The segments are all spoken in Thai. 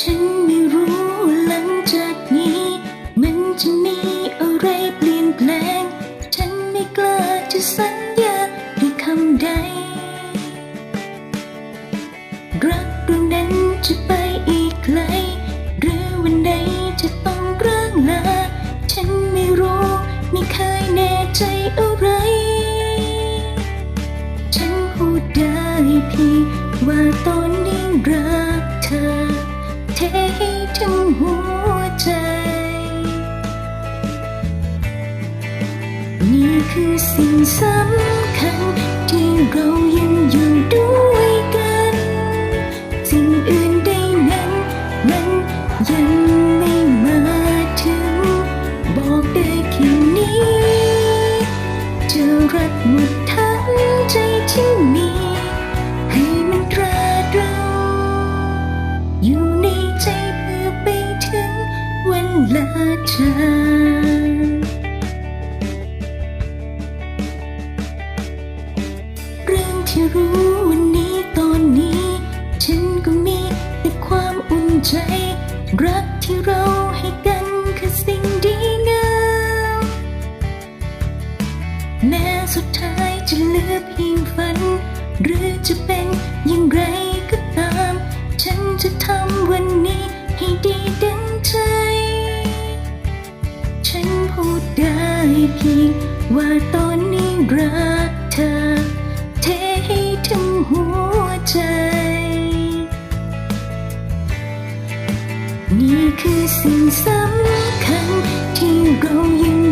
ฉันไม่รู้หลังจากนี้ มันจะมีอะไรเปลี่ยนแปลง ฉันไม่กล้าจะสัญญาด้วยคำใด รักดวงน้นจะไปอีกไกล หรือวันใดจะต้องร่างลา ฉันไม่รู้ม่เคยแน่ใจอะไร ฉันพูได้พียว่าตอนนี้รัก ให้ทั้งหัวใจ นี่คือสิ่งสำคัญที่เรายังอยู่ด้วยกัน สิ่งอื่นใดนั้นมันยังไม่มาถึง บอกได้แค่นี้จะรักหมดทั้ เรื่องที่รู้วันนี้ตอนนี้ ฉันก็มีแต่ความอุ่นใจ รักที่เราให้กันคือสิ่งดีงามแม้สุดท้ายจะเหลือเพียงฝัน หรือจะเป็นอย่างไรก็ตาม ฉันจะทำวันนี้ให้ดี ว่าตอนนี้รักเธอ เทให้ทั้งหัวใจ นี่คือสิ่งสำคัญที่เรายัง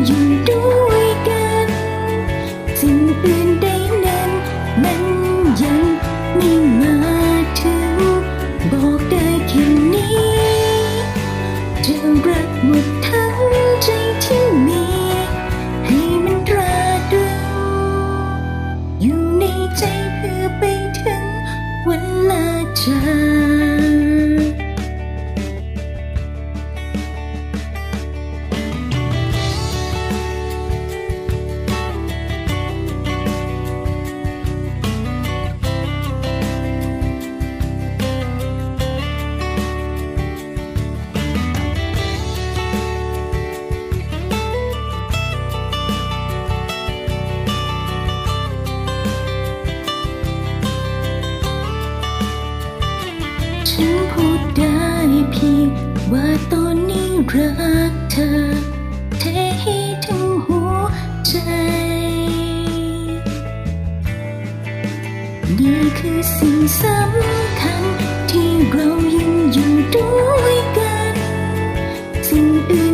วั ฉันพูดได้เพียงว่าตอนนี้รักเธอเทให้ถึงหัวใจนี่คือสิ่งสำคัญที่เรายังอยู่ด้วยกัน สิ่งอื่น